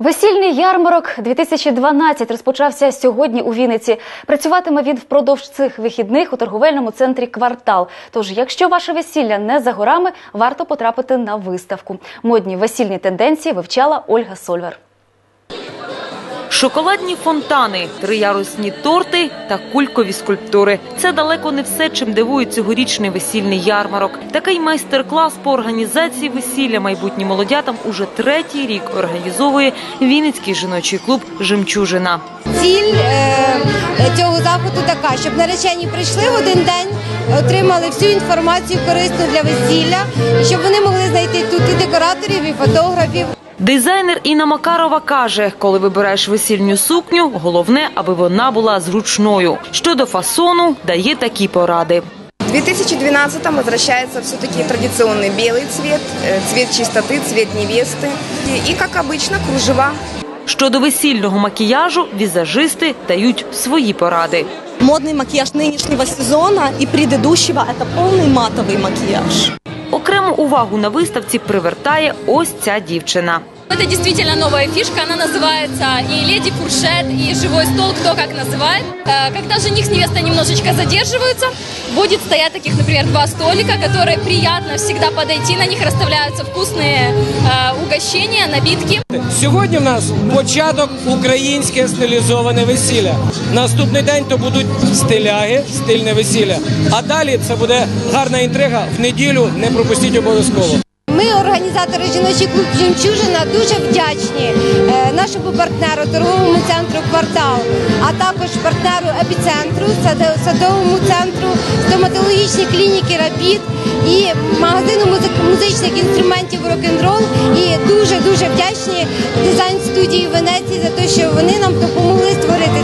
Весільний ярмарок 2012 розпочався сьогодні у Вінниці. Працюватиме він впродовж цих вихідних у торговельному центрі Квартал. Тож, якщо ваше весілля не за горами, варто потрапити на виставку. Модні весільні тенденції вивчала Ольга Сольвер. Шоколадні фонтани, триярусні торти та кулькові скульптури. Це далеко не все, чим дивує цьогорічний весільний ярмарок. Такий майстер-клас по організації весілля майбутнім молодятам уже третій рік організовує Вінницький жіночий клуб Жемчужина. Ціль е, цього заходу така, щоб наречені прийшли в один день, отримали всю інформацію корисну для весілля, щоб вони могли знайти тут і декораторів, і фотографів. Дизайнер Інна Макарова каже, коли вибираєш весільню сукню, головне, аби вона була зручною. Щодо фасону, дає такі поради. В 2012 возвращается все-таки традиционный белый цвет, э, цвет чистоты, цвет невесты. И, и, как обычно, кружева. Щодо весільного макіяжу, візажисти дають свої поради. Модный макияж нынешнего сезона и предыдущего – это полный матовый макияж. Увагу на виставці привертає ось ця дівчина. Это действительно новая фишка, она называется и леди фуршет, и живой стол, кто как называет. Э, Когда жених с невестой немножечко задерживаются, будет стоять таких, например, два столика, которые приятно всегда подойти, на них расставляются вкусные э, угощения, напитки. Сьогодні в нас початок українське стилізоване весілля. Наступний день то будуть стиляги, стильне весілля. А далі це буде гарна інтрига. В неділю не пропустіть обов'язково. Ми, організатори жіночий клуб «Жемчужина», дуже вдячні е, нашому партнеру, торговому центру «Квартал», а також партнеру епіцентру, садовому центру, стоматологічній клініки «Рапід» і магазину музичних інструментів «Рок-н-рол». І дуже дуже вдячні дизайн студії Венеції за те, що вони нам допомогли створити.